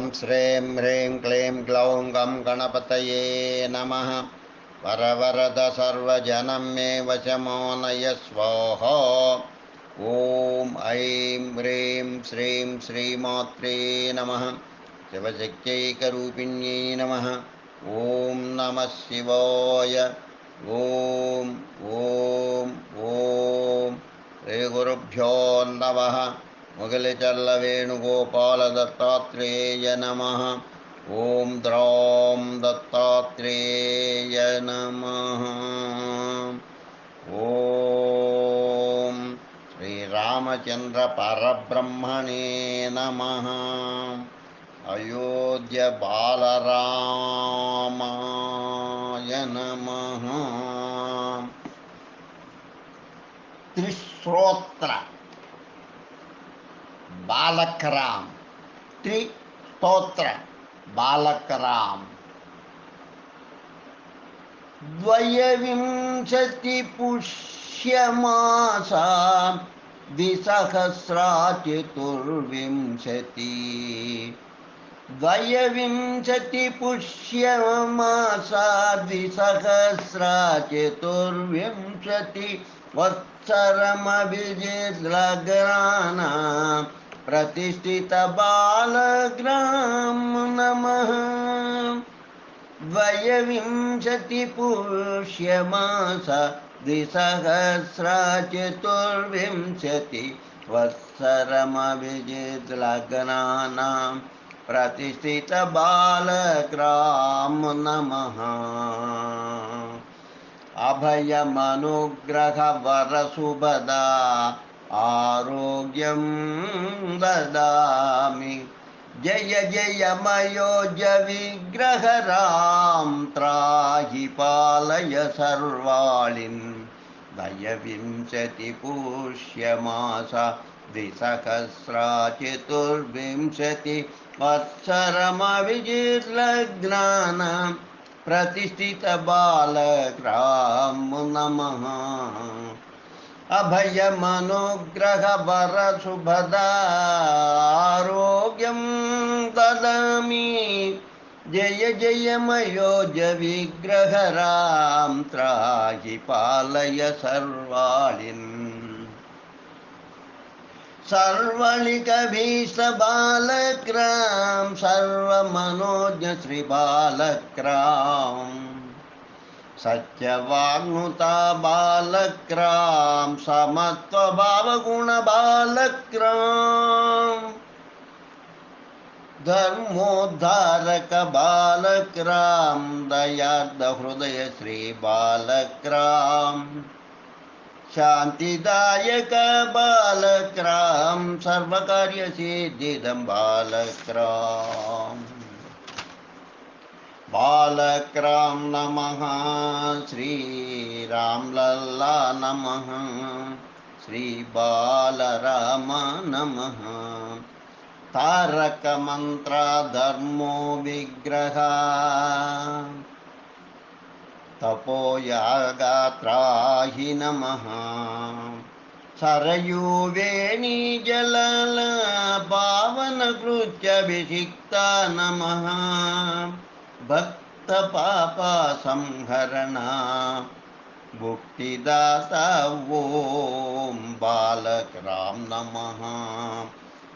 ॐ श्रीं ह्रीं क्लीं ग्लौं गं गणपतये नमः। वरवरद मे वशमो नय स्वाहा ॐ ऐं ह्रीं श्रीं श्रीमात्रे नमः। शिवशक्त्यैकरूपिण्यै नमः। ॐ नमः शिवाय। ॐ ॐ ॐ। श्रीगुरुभ्यो नमः। मुगलिचल्ल वेणुगोपालदत्तात्रेय नमः। ॐ द्रौं दत्तात्रेय नमः। ॐ श्रीरामचन्द्रपरब्रह्मणे नमः। अयोध्यबालरामाय नमः। त्रिश्रोत्र बालकराम। त्रिस्तोत्र बालकराम। द्वयविंशतिपुष्यमासा द्विसहस्रा चतुर्विंशति द्वयविंशतिपुष्यमासा द्विसहस्रा चतुर्विंशति वत्सरमभिजिद्लग्राना प्रतिष्ठितबालग्रां नमः। द्वयविंशतिपुष्यमास द्विसहस्रा चतुर्विंशति वत्सरमभिजिद्लग्नानां प्रतिष्ठितबालग्रां नमः। अभयमनुग्रहवरसुभदा आरोग्यं ददामि जय जय मयोजविग्रहरां त्राहि पालय सर्वाणिं दयविंशतिपूष्यमास द्विसहस्रा चतुर्विंशतिवत्सरमविजिर्लग्ना प्रतिष्ठितबालक्रां नमः अभयमनुग्रहवरसुभदारोग्यं ददामि। जय जय मयोज विग्रहरां त्राहि पालय सर्वालिन्। सर्वलिकभीष्टबालक्रां सर्वमनोज्ञ श्रीबालक्राम् सत्यवाग्नुता बालक्रां समत्वभावगुणबालक्रां धर्मोद्धारकबालक्रां दयार्दहृदय श्रीबालक्रां शान्तिदायकबालक्रां सर्वकार्यसिद्धिदं बालक्राम् बालक्रां नमः। श्रीरामलल्ला नमः। श्रीबालराम नमः। तारकमन्त्रधर्मो विग्रह। तपोयागात्राहि नमः। सरयूवेणीजलल पावनकृत्यभिषिक्ता नमः भक्तपापसंहरणा। मुक्तिदाता ॐ बालकरां नमः।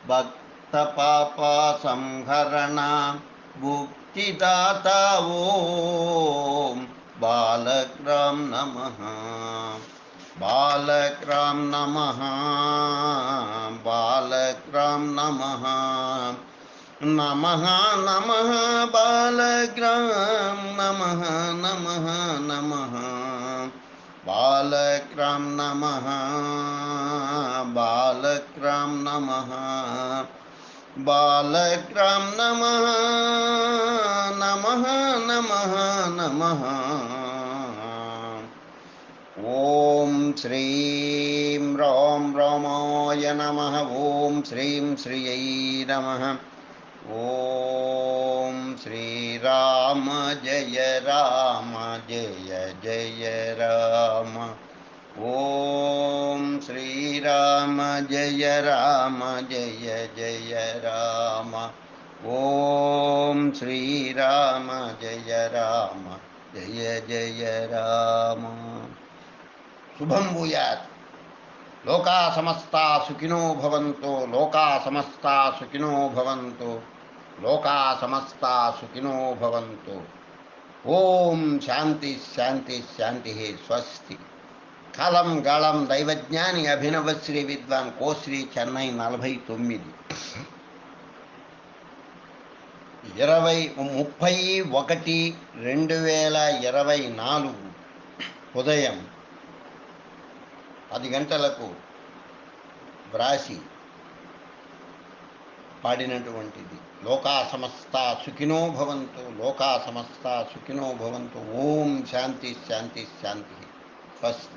भक्तपापसंहरणा। मुक्तिदाता ॐ बालक्रां नमः। बालक्रां नमः। बालक्रां नमः। नमः नमः बालग्रां नमः नमः नमः। बालक्रां नमः बालक्रां नमः। बालक्रां नमः नमः नमः नमः। ॐ श्रीं रौं रमाय नमः। ॐ श्रीं, श्रियै नमः। ॐ श्रीराम जय राम, जय जय राम। ॐ श्रीराम जय राम, जय जय राम। ॐ श्रीराम जय राम, जय जय राम। शुभं भूयात्। లోకా సమస్తా సుఖినో భవంతు లోకా సమస్తా సుఖినో భవంతు లోకా సమస్తా సుఖినో భవంతు. ఓం శాంతి శాంతి శాంతి స్వస్తి. కలం గళం దైవజ్ఞాని అభినవశ్రీ విద్వాన్ కోశ్రీ చెన్నై నలభై తొమ్మిది. ఇరవై ముప్పై ఒకటి రెండు వేల ఇరవై నాలుగు ఉదయం పది గంటలకు వ్రాసి పాడినటువంటిది. లోకా సమస్త సుఖినో భవంతు లోకా సమస్త సుఖినో భవంతు. ఓం శాంతి శాంతి శాంతి. ఫస్ట్